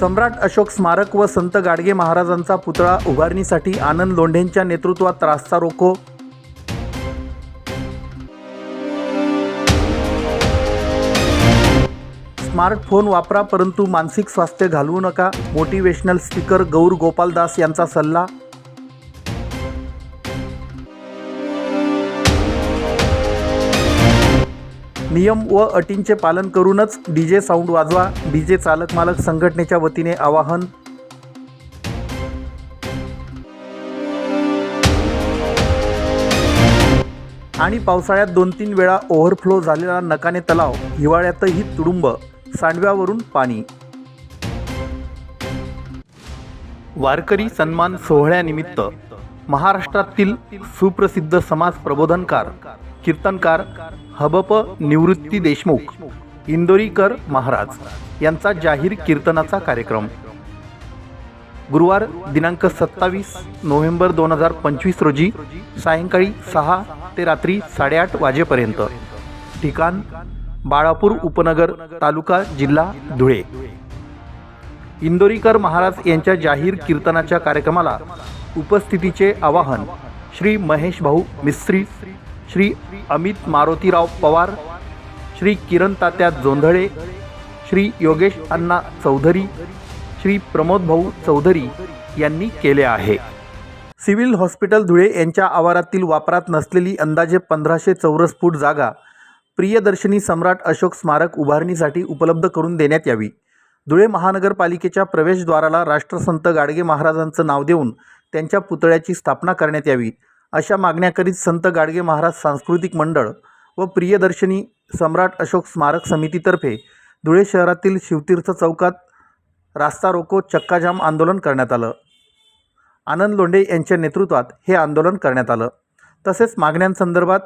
सम्राट अशोक स्मारक व संत गाडगे महाराजांचा पुतळा उभारणीसाठी आनंद लोंढेंच्या नेतृत्वात रास्ता रोको. स्मार्टफोन वापरा परंतु मानसिक स्वास्थ्य घालवू नका. मोटिवेशनल स्पीकर गौर गोपालदास यांचा सल्ला नियम व अटींचे पालन करूनच डी जे साऊंड वाजवा. डी जे चालक मालक संघटनेच्या वतीने आवाहन. आणि पावसाळ्यात दोन तीन वेळा ओव्हरफ्लो झालेला नकाने तलाव हिवाळ्यातही तुडुंब सांडव्यावरून पाणी. वारकरी सन्मान सोहळ्यानिमित्त महाराष्ट्रातील सुप्रसिद्ध समाज प्रबोधनकार कीर्तनकार हबप निवृत्ती देशमुख इंदोरीकर महाराज यांचा जाहीर कीर्तनाचा कार्यक्रम. गुरुवार दिनांक सत्तावीस नोव्हेंबर दोन हजार पंचवीस रोजी सायंकाळी सहा ते रात्री साडेआठ वाजेपर्यंत. ठिकाण बाळापूर उपनगर तालुका जिल्हा धुळे. इंदोरीकर महाराज यांच्या जाहीर कीर्तनाच्या कार्यक्रमाला उपस्थितीचे आवाहन श्री महेश भाऊ मिस्त्री श्री अमित मारुतीराव पवार श्री किरण तात्या जोंधळे श्री योगेश अण्णा चौधरी श्री प्रमोद भाऊ चौधरी यांनी केले आहे. सिव्हिल हॉस्पिटल धुळे यांच्या आवारातील वापरात नसलेली अंदाजे पंधराशे चौरस फूट जागा प्रियदर्शनी सम्राट अशोक स्मारक उभारणीसाठी उपलब्ध करून देण्यात यावी. धुळे महानगरपालिकेच्या प्रवेशद्वाराला राष्ट्रसंत गाडगे महाराजांचं नाव देऊन त्यांच्या पुतळ्याची स्थापना करण्यात यावी. अशा मागण्या करीत संत गाडगे महाराज सांस्कृतिक मंडळ व प्रियदर्शनी सम्राट अशोक स्मारक समितीतर्फे धुळे शहरातील शिवतीर्थ चौकात रास्ता रोको चक्काजाम आंदोलन करण्यात आलं. आनंद लोंढे यांच्या नेतृत्वात हे आंदोलन करण्यात आलं. तसेच मागण्यांसंदर्भात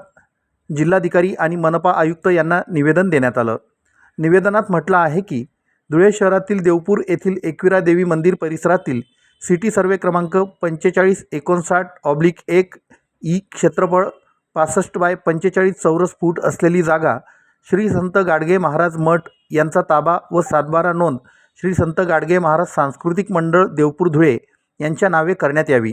जिल्हाधिकारी आणि मनपा आयुक्त यांना निवेदन देण्यात आलं. निवेदनात म्हटलं आहे की धुळे शहरातील देवपूर येथील एकविरा देवी मंदिर परिसरातील सिटी सर्वे क्रमांक पंचेचाळीस एकोणसाठ ऑब्लिक एक ई क्षेत्रफळ पासष्ट बाय पंचेचाळीस चौरस फूट असलेली जागा श्री संत गाडगे महाराज मठ यांचा ताबा व सातबारा नोंद श्री संत गाडगे महाराज सांस्कृतिक मंडळ देवपूर धुळे यांच्या नावे करण्यात यावी.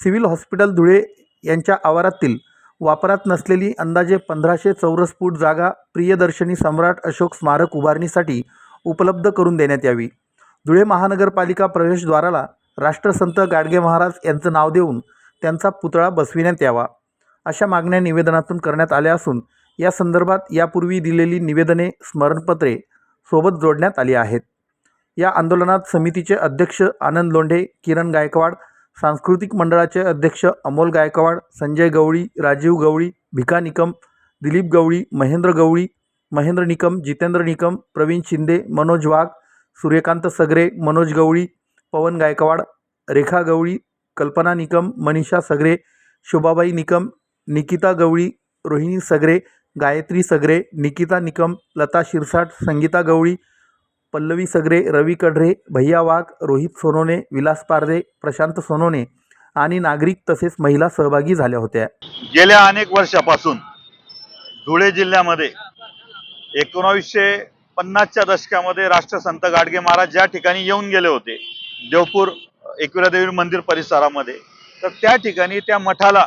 सिव्हिल हॉस्पिटल धुळे यांच्या आवारातील वापरात नसलेली अंदाजे पंधराशे चौरस फूट जागा प्रियदर्शनी सम्राट अशोक स्मारक उभारणीसाठी उपलब्ध करून देण्यात यावी. धुळे महानगरपालिका प्रवेशद्वाराला राष्ट्रसंत गाडगे महाराज यांचं नाव देऊन त्यांचा पुतळा बसविण्यात यावा अशा मागण्या निवेदनातून करण्यात आल्या असून या संदर्भात यापूर्वी दिलेली निवेदने स्मरणपत्रे सोबत जोडण्यात आली आहेत. या आंदोलनात समितीचे अध्यक्ष आनंद लोंढे किरण गायकवाड सांस्कृतिक मंडळाचे अध्यक्ष अमोल गायकवाड संजय गवळी राजीव गवळी भिका निकम दिलीप गवळी महेंद्र गवळी महेंद्र निकम जितेंद्र निकम प्रवीण शिंदे मनोज वाघ सूर्यकांत सगरे मनोज गवळी पवन गायकवाड रेखा गवळी कल्पना निकम मनीषा सगरे शोभाबाई निकम निकिता गवळी रोहिणी सगरे गायत्री सगरे निकिता निकम लता शिरसाट संगीता गवळी पल्लवी सगरे रवी कढरे भैया वाघ रोहित सोनोने विलास पारदे प्रशांत सोनोने आणि नागरिक तसेच महिला सहभागी झाल्या होत्या. गेल्या अनेक वर्षापासून धुळे जिल्ह्यामध्ये एकोणावीसशे पन्नासच्या दशकामध्ये राष्ट्रसंत गाडगे महाराज ज्या ठिकाणी येऊन गेले होते देवपूर एकविरादेवी मंदिर परिसरामध्ये. तर त्या ठिकाणी त्या मठाला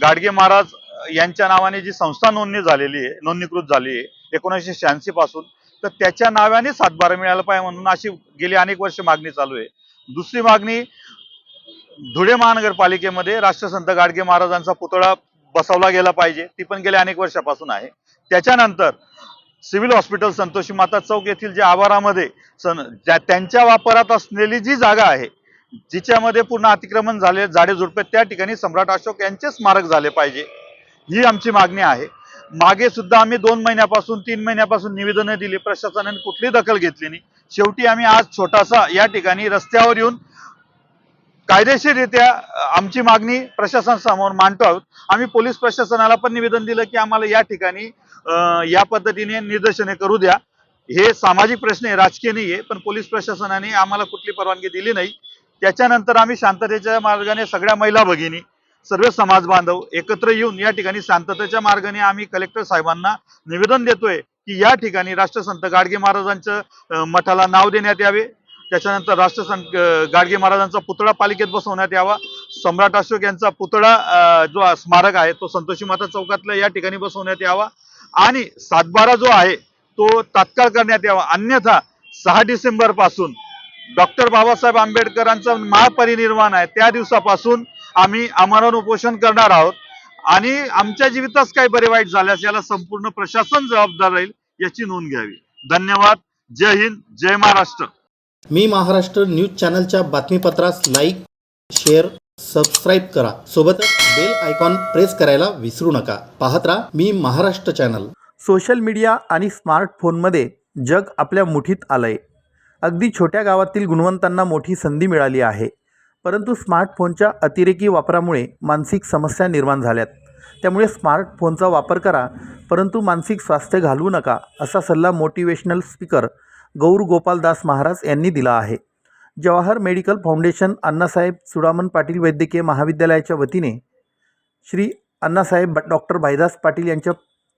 गाडगे महाराज यांच्या नावाने जी संस्था नोंदणी झालेली आहे नोंदणीकृत झाली आहे एकोणीसशे शहाऐंशी पासून तर त्याच्या नावाने सातबारा मिळायला पाहिजे म्हणून अशी गेली अनेक वर्ष मागणी चालू आहे. दुसरी मागणी धुळे महानगरपालिकेमध्ये राष्ट्रसंत गाडगे महाराजांचा पुतळा बसवला गेला पाहिजे ती पण गेल्या अनेक वर्षापासून आहे. त्याच्यानंतर सिव्हिल हॉस्पिटल संतोषी माता चौक येथील जे आवारामध्ये सन त्यांच्या वापरात असलेली जी जागा आहे जिच्यामध्ये पूर्ण अतिक्रमण झाले झाडे झुडपे त्या ठिकाणी सम्राट अशोक यांचे स्मारक झाले पाहिजे ही आमची मागणी आहे. मागे सुद्धा आम्ही दोन महिन्यापासून तीन महिन्यापासून निवेदनं दिली प्रशासनाने कुठली दखल घेतली नाही. शेवटी आम्ही आज छोटासा या ठिकाणी रस्त्यावर येऊन कायदेशीररित्या आमची मागणी प्रशासनासमोर मांडतो आहोत. आम्ही पोलीस प्रशासनाला पण निवेदन दिलं की आम्हाला या ठिकाणी या पद्धतीने निदर्शने करू द्या. हे सामाजिक प्रश्न आहे राजकीय नाही आहे पण पोलीस प्रशासनाने आम्हाला कुठली परवानगी दिली नाही. त्याच्यानंतर आम्ही शांततेच्या मार्गाने सगळ्या महिला भगिनी सर्व समाज बांधव एकत्र येऊन या ठिकाणी शांततेच्या मार्गाने आम्ही कलेक्टर साहेबांना निवेदन देतोय की या ठिकाणी राष्ट्रसंत गाडगे महाराजांचं मठाला नाव देण्यात यावे. त्याच्यानंतर राष्ट्रसंत गाडगे महाराजांचा पुतळा पालिकेत बसवण्यात यावा. सम्राट अशोक यांचा पुतळा जो स्मारक आहे तो संतोषी माता चौकातल्या या ठिकाणी बसवण्यात यावा. आणि सातबारा जो आहे तो तात्काळ करण्यात यावा. अन्यथा सहा डिसेंबरपासून डॉक्टर बाबासाहेब आंबेडकरांचा महापरिनिर्वाण आहे. त्या दिवसापासून आम्ही आमरण उपोषण करणार आहोत. आणि आमच्या जीवितास काही बरे वाईट झाल्यास याला संपूर्ण प्रशासन जबाबदार राहील याची नोंद घ्यावी. धन्यवाद. जय हिंद. जय महाराष्ट्र. मी महाराष्ट्र न्यूज चॅनलच्या बातमीपत्रास लाईक शेअर सबस्क्राईब करा. सोबतच बेल आयकॉन प्रेस करायला विसरू नका. पाहत राहा मी महाराष्ट्र चॅनल. सोशल मीडिया आणि स्मार्टफोनमध्ये जग आपल्या मुठीत आलंय. अगदी छोट्या गावातील गुणवंतांना मोठी संधी मिळाली आहे. परंतु स्मार्टफोनच्या अतिरेकी वापरामुळे मानसिक समस्या निर्माण झाल्यात. त्यामुळे स्मार्टफोनचा वापर करा परंतु मानसिक स्वास्थ्य घालवू नका असा सल्ला मोटिवेशनल स्पीकर गौर गोपालदास महाराज यांनी दिला आहे. जवाहर मेडिकल फाउंडेशन अण्णासाहेब सुडामन पाटील वैद्यकीय महाविद्यालयाच्या वतीने श्री अण्णासाहेब डॉक्टर भाईदास पाटील यांच्या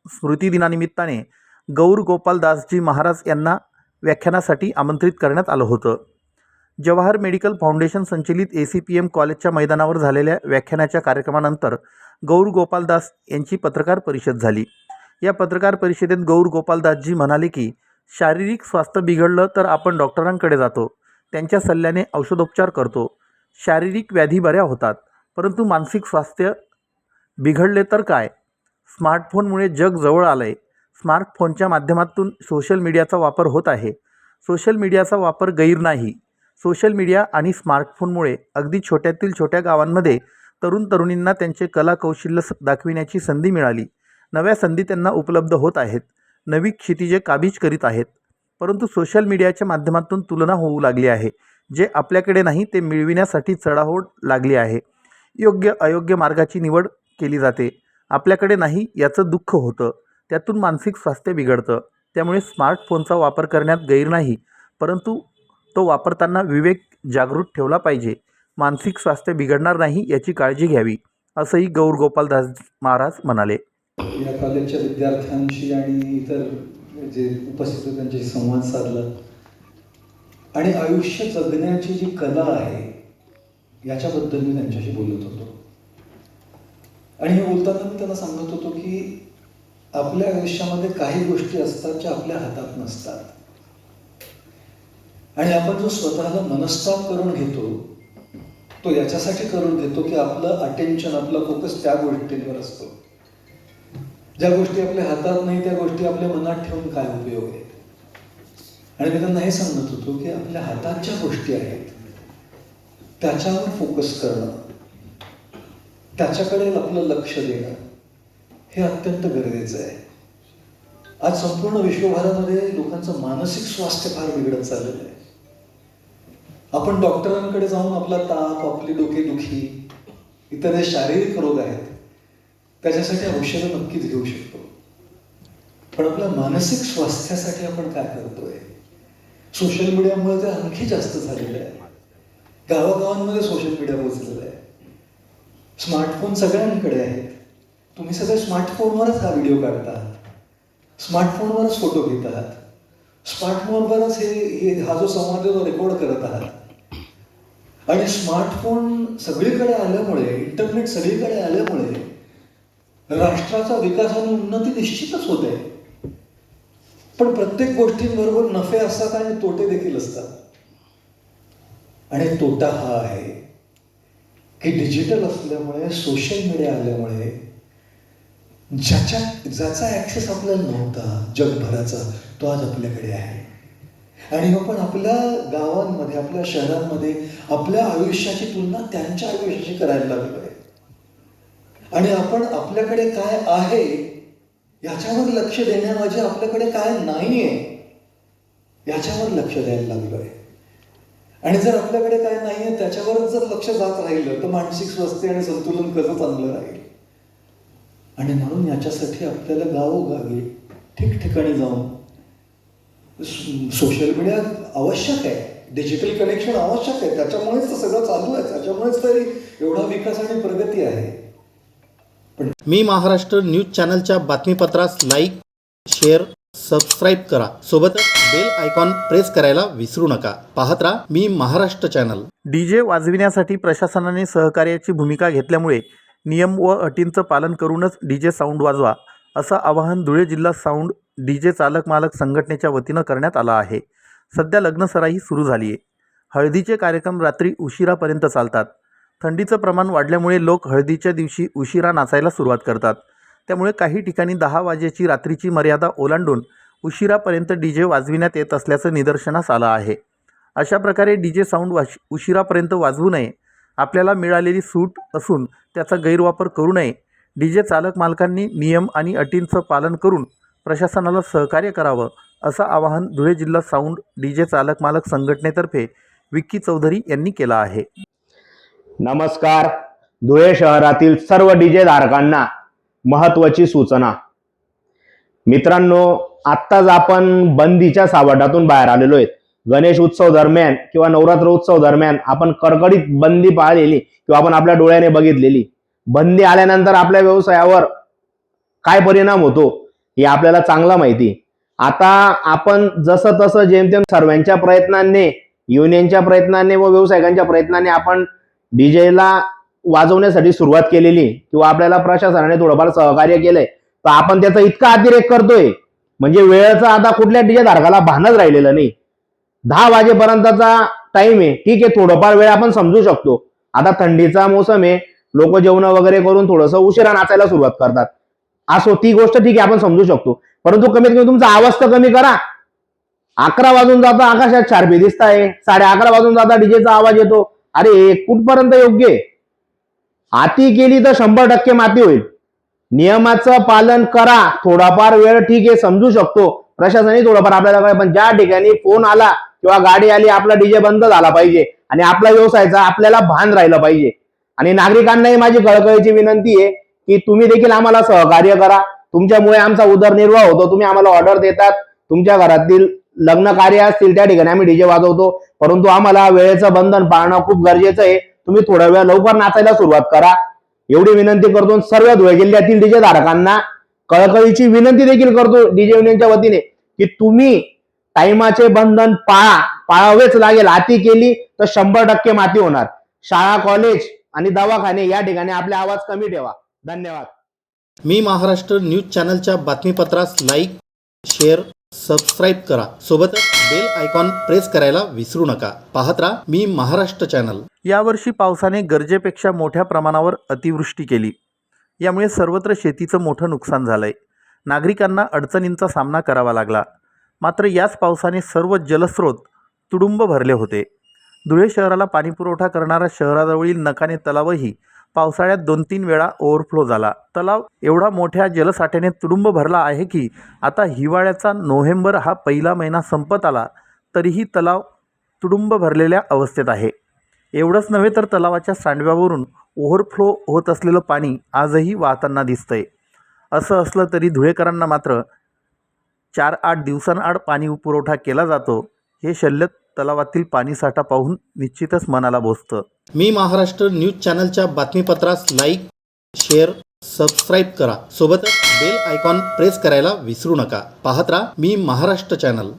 स्मृतिदिनानिमित्ताने गौर गोपालदासजी महाराज यांना व्याख्यानासाठी आमंत्रित करण्यात आलं होतं. जवाहर मेडिकल फाउंडेशन संचलित ए सी पी एम कॉलेजच्या मैदानावर झालेल्या व्याख्यानाच्या कार्यक्रमानंतर गौर गोपालदास यांची पत्रकार परिषद झाली. या पत्रकार परिषदेत गौर गोपालदासजी म्हणाले की शारीरिक स्वास्थ्य बिघडलं तर आपण डॉक्टरांकडे जातो. त्यांच्या सल्ल्याने औषधोपचार करतो. शारीरिक व्याधी बऱ्या होतात परंतु मानसिक स्वास्थ्य बिघडले तर काय? स्मार्टफोनमुळे जग जवळ आलं आहे स्मार्टफोनच्या माध्यमातून सोशल मीडियाचा वापर होत आहे. सोशल मीडियाचा वापर गैर नाही. सोशल मीडिया आणि स्मार्टफोनमुळे अगदी छोट्यातील छोट्या गावांमध्ये तरुण तरुणींना त्यांचे कला कौशल्य स- दाखविण्याची संधी मिळाली. नव्या संधी त्यांना उपलब्ध होत आहेत. नवी क्षितिजे काबीज करीत आहेत. परंतु सोशल मीडियाच्या माध्यमातून तुलना होऊ लागली आहे. जे आपल्याकडे नाही ते मिळविण्यासाठी चढाओढ लागली आहे. योग्य अयोग्य मार्गाची निवड केली जाते. आपल्याकडे नाही याचं दुःख होतं. त्यातून मानसिक स्वास्थ्य बिघडतं. त्यामुळे स्मार्टफोनचा वापर करण्यात गैर नाही. परंतु तो वापरताना विवेक जागृत ठेवला पाहिजे. मानसिक स्वास्थ्य बिघडणार नाही याची काळजी घ्यावी असंही गौर गोपालदास महाराज म्हणाले. या कॉलेजच्या विद्यार्थ्यांशी आणि इतर जे उपस्थित होते त्यांच्याशी संवाद साधला. आणि आयुष्य जगण्याची जी कला आहे याच्याबद्दल मी त्यांच्याशी बोलत होतो. आणि हे बोलताना मी त्यांना सांगत होतो की आपल्या आयुष्यामध्ये काही गोष्टी असतात ज्या आपल्या हातात नसतात. आणि आपण जो स्वतःला मनस्ताप करून घेतो तो याच्यासाठी करून घेतो की आपलं अटेन्शन आपला फोकस त्या गोष्टींवर असतो. ज्या गोष्टी आपल्या हातात नाही त्या गोष्टी आपल्या मनात ठेवून काय उपयोग आहेत? आणि मी त्यांना हे सांगत होतो की आपल्या हातात ज्या गोष्टी आहेत. त्याच्यावर फोकस करणं. त्याच्याकडे आपलं लक्ष देणं. हे अत्यंत गरजेचं आहे. आज संपूर्ण विश्वभरामध्ये लोकांचं मानसिक स्वास्थ्य फार बिघडत चाललेलं आहे. आपण डॉक्टरांकडे जाऊन आपला ताप आपली डोकेदुखी इतर जे शारीरिक रोग आहेत त्याच्यासाठी औषधं नक्कीच घेऊ शकतो. पण आपल्या मानसिक स्वास्थ्यासाठी आपण काय करतोय? सोशल मीडियामुळे ते आणखी जास्त झालेलं आहे. गावागावांमध्ये सोशल मीडिया पोचलेलं आहे. स्मार्टफोन सगळ्यांकडे आहेत. तुम्ही सगळे स्मार्टफोनवरच हा व्हिडिओ काढतात स्मार्टफोनवरच फोटो घेत. आहात स्मार्टफोनवरच हे हे हा जो संवाद आहे तो रेकॉर्ड करत आहात. आणि स्मार्टफोन सगळीकडे आल्यामुळे इंटरनेट सगळीकडे आल्यामुळे राष्ट्राचा विकास आणि उन्नती निश्चितच होते. पण प्रत्येक गोष्टींबरोबर नफे असतात आणि तोटे देखील असतात. आणि तोटा हा आहे की डिजिटल असल्यामुळे सोशल मीडिया आल्यामुळे ज्याच्या ज्याचा ऍक्सेस आपल्याला नव्हता जगभराचा तो आज आपल्याकडे आहे. आणि हो, आपण आपल्या गावांमध्ये आपल्या शहरांमध्ये आपल्या आयुष्याची तुलना त्यांच्या आयुष्याशी करायला लागलो आहे आणि आपण आपल्याकडे काय आहे याच्यावर लक्ष देण्याऐवजी आपल्याकडे काय नाहीये याच्यावर लक्ष द्यायला लागलो आहे आणि जर आपल्याकडे काय नाहीये त्याच्यावरच जर लक्ष जात राहिलं तर मानसिक स्वास्थ्य आणि संतुलन कसं चांगलं राहील? आणि म्हणून याच्यासाठी आपल्याला गावोगावी ठिकठिकाणी जाऊन सोशल मीडिया आवश्यक आहे. डिजिटल कनेक्शन आवश्यक आहे. त्याच्यामुळेच तर सगळं चालू आहे. त्याच्यामुळेच तरी एवढा विकास आणि प्रगती आहे. मी महाराष्ट्र न्यूज चॅनलच्या बातमीपत्रास लाईक शेअर सबस्क्राईब करा. सोबतच बेल आयकॉन प्रेस करायला विसरू नका. पाहत राहा मी महाराष्ट्र चॅनल. डी जे वाजविण्यासाठी प्रशासनाने सहकार्याची भूमिका घेतल्यामुळे नियम व अटींचं पालन करूनच डी जे साऊंड वाजवा असं आवाहन धुळे जिल्हा साऊंड डी जे चालक मालक संघटनेच्या वतीनं करण्यात आलं आहे. सध्या लग्नसराही सुरू झाली आहे हळदीचे कार्यक्रम रात्री उशिरापर्यंत चालतात. थंडीचं प्रमाण वाढल्यामुळे लोक हळदीच्या दिवशी उशिरा नाचायला सुरुवात करतात. त्यामुळे काही ठिकाणी दहा वाजेची रात्रीची मर्यादा ओलांडून उशिरापर्यंत डी जे वाजविण्यात येत असल्याचं निदर्शनास आलं आहे. अशा प्रकारे डी जे साऊंड वाश उशिरापर्यंत वाजवू नये. आपल्याला मिळालेली सूट असून त्याचा गैरवापर करू नये. डी जे चालक मालकांनी नियम आणि अटींचं पालन करून प्रशासनाला सहकार्य करावं असं आवाहन धुळे जिल्हा साऊंड डी जे चालक मालक संघटनेतर्फे विक्की चौधरी यांनी केलं आहे. नमस्कार. धुळे शहरातील सर्व डीजे धारकांना महत्वाची सूचना. मित्रांनो आत्ताच आपण बंदीच्या सावटातून बाहेर आलेलो आहेत गणेश उत्सव दरम्यान किंवा नवरात्र उत्सव दरम्यान आपण कडकडीत बंदी पाळलेली किंवा आपण आपल्या डोळ्याने बघितलेली. बंदी आल्यानंतर आपल्या व्यवसायावर काय परिणाम होतो हे आपल्याला चांगला माहिती. आता आपण जसं तसं जेमतेम सर्वांच्या प्रयत्नांनी युनियनच्या प्रयत्नांनी व व्यावसायिकांच्या प्रयत्नांनी आपण डीजेला वाजवण्यासाठी सुरुवात केलेली किंवा आपल्याला प्रशासनाने थोडंफार सहकार्य केलंय तर आपण त्याचा इतका अतिरेक करतोय. म्हणजे वेळेचा आता कुठल्या डीजे धारकाला भानच राहिलेलं नाही. दहा वाजेपर्यंतचा टाइम आहे. ठीक आहे थोडंफार वेळ आपण समजू शकतो. आता थंडीचा मोसम आहे. लोक जेवण वगैरे करून थोडंसं उशिरा नाचायला सुरुवात करतात. असो ती गोष्ट ठीक आहे आपण समजू शकतो. परंतु कमीत कमी तुमचा आवाज तर कमी करा. अकरा वाजून जाता आकाशात चारपे दिसताय. साडे अकरा वाजून जाता डीजेचा आवाज येतो. अरे कुठपर्यंत योग्य? आहे आती केली तर शंभर टक्के माती होईल. नियमाचं पालन करा. थोडाफार वेळ ठीक आहे समजू शकतो. प्रशासनही थोडंफार आपल्याला पण ज्या ठिकाणी फोन आला किंवा गाडी आली आपला डीजे बंद झाला पाहिजे. आणि आपला व्यवसायाचा आपल्याला भान राहिलं पाहिजे. आणि नागरिकांनाही माझी कळकळीची विनंती आहे की तुम्ही देखील आम्हाला सहकार्य करा. तुमच्यामुळे आमचा उदरनिर्वाह होतो. तुम्ही आम्हाला ऑर्डर देतात. तुमच्या घरातील लग्न कार्य असतील त्या ठिकाणी आम्ही डीजे वाजवतो. परंतु आम्हाला वेळेचं बंधन पाळणं खूप गरजेचं आहे. तुम्ही थोड्या वेळ लवकर नाचायला सुरुवात करा. एवढी विनंती करतो सर्व धुळे जिल्ह्यातील डीजे धारकांना कळकळीची विनंती देखील करतो डीजे युनियनच्या वतीने की तुम्ही टाइमाचे बंधन पाळा. पाळावेच लागेल. अति केली तर शंभर टक्के माती होणार. शाळा कॉलेज आणि दवाखाने या ठिकाणी आपले आवाज कमी ठेवा. धन्यवाद. मी महाराष्ट्र न्यूज चॅनलच्या बातमीपत्रास लाईक शेअर सबस्क्राईब करा. सोबतच बेल आयकॉन प्रेस करायला विसरू नका. पाहत राहा मी महाराष्ट्र चॅनल यावर्षी पावसाने गरजेपेक्षा मोठ्या प्रमाणावर अतिवृष्टी केली. यामुळे सर्वत्र शेतीचं मोठं नुकसान झालं आहे नागरिकांना अडचणींचा सामना करावा लागला. मात्र याच पावसाने सर्व जलस्रोत तुडुंब भरले होते. धुळे शहराला पाणीपुरवठा करणारा शहराजवळील नकाने तलावही पावसाळ्यात दोन तीन वेळा ओव्हरफ्लो झाला. तलाव एवढा मोठ्या जलसाठ्याने तुडुंब भरला आहे की आता हिवाळ्याचा नोव्हेंबर हा पहिला महिना संपत आला तरीही तलाव तुडुंब भरलेल्या अवस्थेत आहे. एवढंच नव्हे तर तलावाच्या सांडव्यावरून ओव्हरफ्लो होत असलेलं पाणी आजही वाहताना दिसतंय. असं असलं तरी धुळेकरांना मात्र चार आठ दिवसांआड पाणी पुरवठा केला जातो हे शल्यत तलावातील पाणीसाठा पाहून निश्चितच मनाला बोसतं मी महाराष्ट्र न्यूज चॅनलच्या बातमीपत्रास लाईक शेअर सबस्क्राईब करा. सोबतच बेल आयकॉन प्रेस करायला विसरू नका. पाहत राहा मी महाराष्ट्र चॅनल.